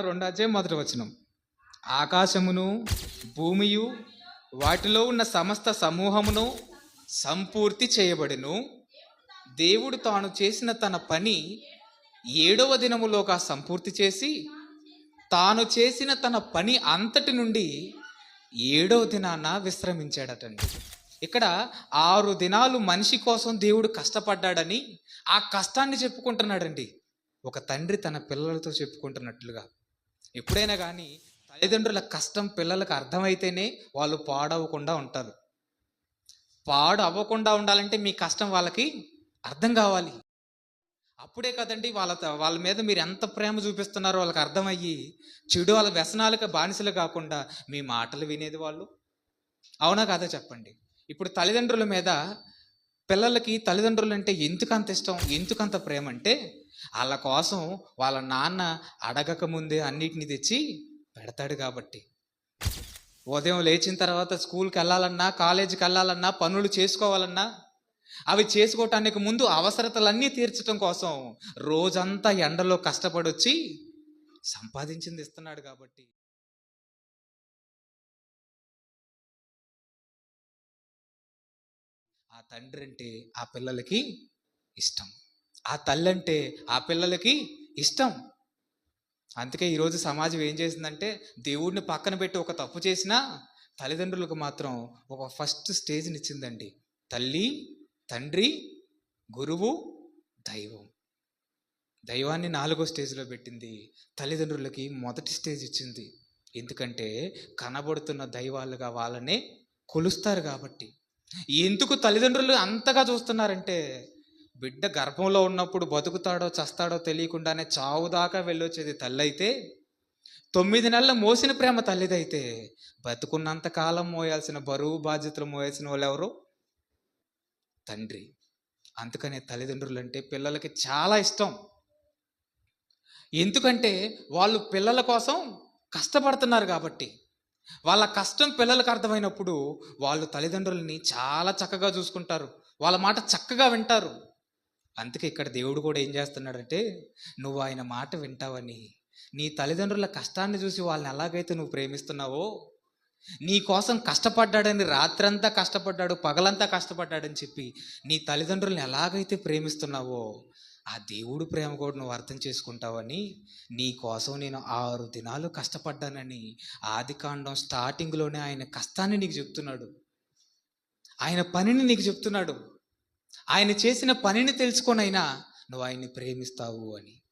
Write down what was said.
రెండు అధ్యాయం మొదటి వచనం. ఆకాశమును భూమియు వాటిలో ఉన్న సమస్త సమూహమును సంపూర్తి చేయబడిను. దేవుడు తాను చేసిన తన పని ఏడవ దినములోగా సంపూర్తి చేసి తాను చేసిన తన పని అంతటి నుండి ఏడవ దినాన విశ్రమించాడటండి. ఇక్కడ ఆరు దినాలు మనిషి కోసం దేవుడు కష్టపడ్డాడని ఆ కష్టాన్ని చెప్పుకుంటున్నాడండి. ఒక తండ్రి తన పిల్లలతో చెప్పుకుంటున్నట్లుగా. ఎప్పుడైనా కానీ తల్లిదండ్రుల కష్టం పిల్లలకు అర్థమైతేనే వాళ్ళు పాడవకుండా ఉంటారు. పాడు అవ్వకుండా ఉండాలంటే మీ కష్టం వాళ్ళకి అర్థం కావాలి. అప్పుడే కదండి వాళ్ళ వాళ్ళ మీద మీరు ఎంత ప్రేమ చూపిస్తున్నారో వాళ్ళకి అర్థమయ్యి చెడు వాళ్ళ వ్యసనాలకు బానిసలు కాకుండా మీ మాటలు వినేది వాళ్ళు. అవునా కాదా చెప్పండి? ఇప్పుడు తల్లిదండ్రుల మీద పిల్లలకి తల్లిదండ్రులు అంటే ఎందుకంత ఇష్టం ఎందుకు అంత ప్రేమ అంటే వాళ్ళ కోసం వాళ్ళ నాన్న అడగక ముందే అన్నిటిని తెచ్చి పెడతాడు కాబట్టి. ఉదయం లేచిన తర్వాత స్కూల్కి వెళ్ళాలన్నా కాలేజీకి వెళ్ళాలన్నా పనులు చేసుకోవాలన్నా అవి చేసుకోవటానికి ముందు అవసరతలన్నీ తీర్చడం కోసం రోజంతా ఎండలో కష్టపడొచ్చి సంపాదించింది ఇస్తున్నాడు కాబట్టి. తండ్రి అంటే ఆ పిల్లలకి ఇష్టం. ఆ తల్లి అంటే ఆ పిల్లలకి ఇష్టం. అందుకే ఈరోజు సమాజం ఏం చేసిందంటే దేవుడిని పక్కన పెట్టి ఒక తప్పు చేసినా తల్లిదండ్రులకు మాత్రం ఒక ఫస్ట్ స్టేజ్ని ఇచ్చిందండి తల్లి తండ్రి గురువు దైవం. దైవాన్ని నాలుగో స్టేజ్లో పెట్టింది. తల్లిదండ్రులకి మొదటి స్టేజ్ ఇచ్చింది. ఎందుకంటే కనబడుతున్న దైవాలుగా వాళ్ళనే కొలుస్తారు కాబట్టి. ఎందుకు తల్లిదండ్రులు అంతగా చూస్తున్నారంటే బిడ్డ గర్భంలో ఉన్నప్పుడు బతుకుతాడో చస్తాడో తెలియకుండానే చావు దాకా వెళ్ళొచ్చేది తల్లి అయితే తొమ్మిది నెలల మోసిన ప్రేమ తల్లిదైతే బతుకున్నంత కాలం మోయాల్సిన బరువు బాధ్యతలు మోయాల్సిన వాళ్ళు ఎవరు? తండ్రి. అందుకనే తల్లిదండ్రులు అంటే పిల్లలకి చాలా ఇష్టం. ఎందుకంటే వాళ్ళు పిల్లల కోసం కష్టపడుతున్నారు కాబట్టి. వాళ్ళ కష్టం పిల్లలకు అర్థమైనప్పుడు వాళ్ళు తల్లిదండ్రులని చాలా చక్కగా చూసుకుంటారు. వాళ్ళ మాట చక్కగా వింటారు. అందుకే ఇక్కడ దేవుడు కూడా ఏం చేస్తున్నాడంటే నువ్వు ఆయన మాట వింటావని నీ తల్లిదండ్రుల కష్టాన్ని చూసి వాళ్ళని ఎలాగైతే నువ్వు ప్రేమిస్తున్నావో నీ కోసం కష్టపడ్డాడని రాత్రంతా కష్టపడ్డాడు పగలంతా కష్టపడ్డాడని చెప్పి నీ తల్లిదండ్రులను ఎలాగైతే ప్రేమిస్తున్నావో ఆ దేవుడు ప్రేమ కూడా నువ్వు అర్థం చేసుకుంటావని నీ కోసం నేను ఆరు దినాలు కష్టపడ్డానని ఆది కాండం స్టార్టింగ్లోనే ఆయన కష్టాన్ని నీకు చెప్తున్నాడు. ఆయన పనిని నీకు చెప్తున్నాడు. ఆయన చేసిన పనిని తెలుసుకొనైనా నువ్వు ఆయన్ని ప్రేమిస్తావు అని.